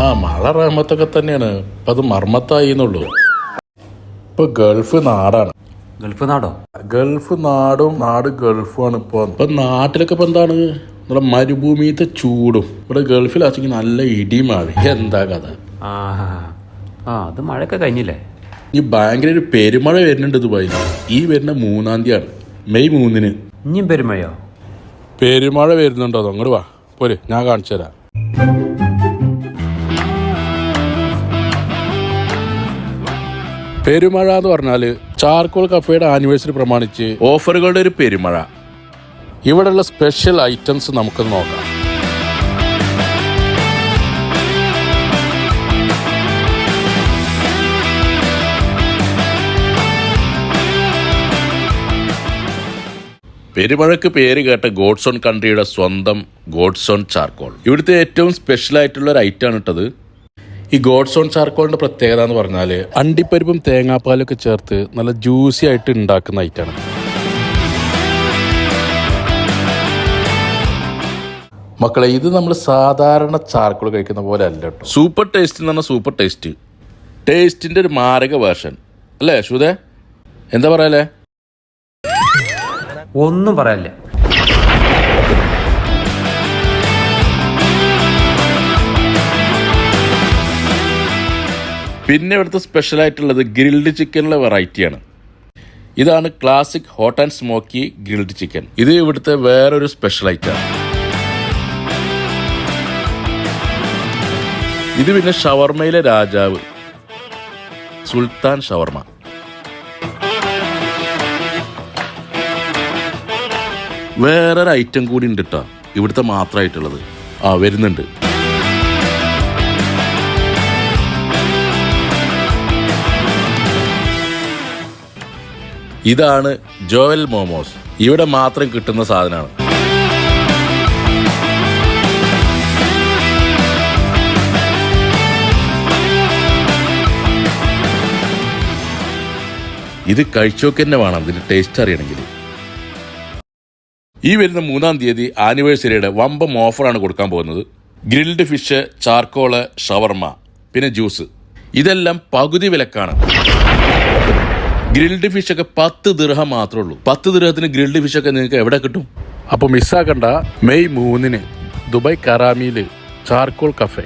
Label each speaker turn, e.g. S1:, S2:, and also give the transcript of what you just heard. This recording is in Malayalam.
S1: ആ മഴ റഹ്മത്തൊക്കെ തന്നെയാണ്. ഇപ്പൊ അത് മർമ്മത്തായി എന്നുള്ളൂ. ഇപ്പൊ ഗൾഫ് നാടാണ്.
S2: ഗൾഫ് നാടോ?
S1: ഗൾഫ് നാടും നാട് ഗൾഫുമാണ് ഇപ്പൊ. ഇപ്പൊ നാട്ടിലൊക്കെ ഇപ്പൊ എന്താണ്? നമ്മുടെ മരുഭൂമിത്തെ ചൂടും. ഇവിടെ ഗൾഫിൽ ഗൾഫിലാച്ചെങ്കിൽ നല്ല ഇടിയും മഴ. എന്താ കഥ?
S2: ആ ആ അത് മഴയൊക്കെ കഴിഞ്ഞില്ലേ?
S1: ഈ ഭയങ്കര ഒരു പെരുമഴ വരുന്നുണ്ട് ദുബായിൽ. ഈ വരുന്ന മൂന്നാം തീയതിയാണ്. മെയ് മൂന്നിന്.
S2: ഇനിയും പെരുമഴയോ?
S1: പെരുമഴ വരുന്നുണ്ടോ? അങ്ങോട്ട് വാ. പോരെ ഞാൻ കാണിച്ചു തരാം പെരുമഴ എന്ന് പറഞ്ഞാൽ ചാർക്കോൾ കഫേയുടെ ആനിവേഴ്സറി പ്രമാണിച്ച് ഓഫറുകളുടെ ഒരു പെരുമഴ. ഇവിടെയുള്ള സ്പെഷ്യൽ ഐറ്റംസ് നമുക്ക് നോക്കാം. പെരുമഴക്ക് പേര് കേട്ട ഗോഡ്സോൺ കൺട്രിയുടെ സ്വന്തം ഗോഡ്സോൺ ചാർക്കോൾ. ഇവിടുത്തെ ഏറ്റവും സ്പെഷ്യൽ ആയിട്ടുള്ള ഒരു ഐറ്റം ആണ് ഇട്ടത്. ഈ ഗോഡ്സോൺ ചാർക്കോളിന്റെ പ്രത്യേകത എന്ന് പറഞ്ഞാൽ അണ്ടിപ്പരിപ്പും തേങ്ങാപ്പാലും ഒക്കെ ചേർത്ത് നല്ല ജ്യൂസി ആയിട്ട് ഉണ്ടാക്കുന്ന ഐറ്റാണ് മക്കളെ ഇത് നമ്മൾ സാധാരണ ചാർക്കോൾ കഴിക്കുന്ന പോലെ അല്ല കേട്ടോ. സൂപ്പർ ടേസ്റ്റ് എന്ന് പറഞ്ഞാൽ സൂപ്പർ ടേസ്റ്റ്. ടേസ്റ്റിന്റെ ഒരു മാരക വേർഷൻ. അല്ലേ അശ്വതേ? എന്താ പറയാലേ
S2: ഒന്നും പറയാനില്ല.
S1: പിന്നെ ഇവിടുത്തെ സ്പെഷ്യൽ ആയിട്ടുള്ളത് ഗ്രിൽഡ് ചിക്കനിലെ വെറൈറ്റിയാണ് ഇതാണ് classic hot and smoky grilled chicken ഇത് ഇവിടുത്തെ വേറൊരു സ്പെഷ്യൽ ഐറ്റമാണ് ഇത് പിന്നെ ഷവർമയിലെ രാജാവ് സുൽത്താൻ ഷവർമ. വേറൊരു ഐറ്റം കൂടി ഉണ്ട് കേട്ടോ ഇവിടുത്തെ മാത്രമായിട്ടുള്ളത്. ആ വരുന്നുണ്ട്. ഇതാണ് ജോവൽ മോമോസ്. ഇവിടെ മാത്രം കിട്ടുന്ന സാധനമാണ്. ഇത് കഴിച്ചോക്ക് തന്നെ വേണം. ഇതിന്റെ ടേസ്റ്റ് അറിയണമെങ്കിൽ. ഈ വരുന്ന മൂന്നാം തീയതി ആനിവേഴ്സറിയുടെ വമ്പം ഓഫറാണ് കൊടുക്കാൻ പോകുന്നത്. ഗ്രിൽഡ് ഫിഷ് ചാർക്കോൾ ഷവർമ പിന്നെ ജ്യൂസ്. ഇതെല്ലാം പകുതി വിലക്കാണ്. ഗ്രിൽഡ് ഫിഷ് ഒക്കെ പത്ത് ദിർഹം മാത്രമേ ഉള്ളൂ. പത്ത് ദിർഹത്തിന് ഗ്രിൽഡ് ഫിഷ് ഒക്കെ നിങ്ങൾക്ക് എവിടെ കിട്ടും? അപ്പോൾ മിസ്സാക്കണ്ട മെയ് മൂന്നിന് ദുബായ് കറാമിയിൽ ചാർക്കോൾ കഫേ.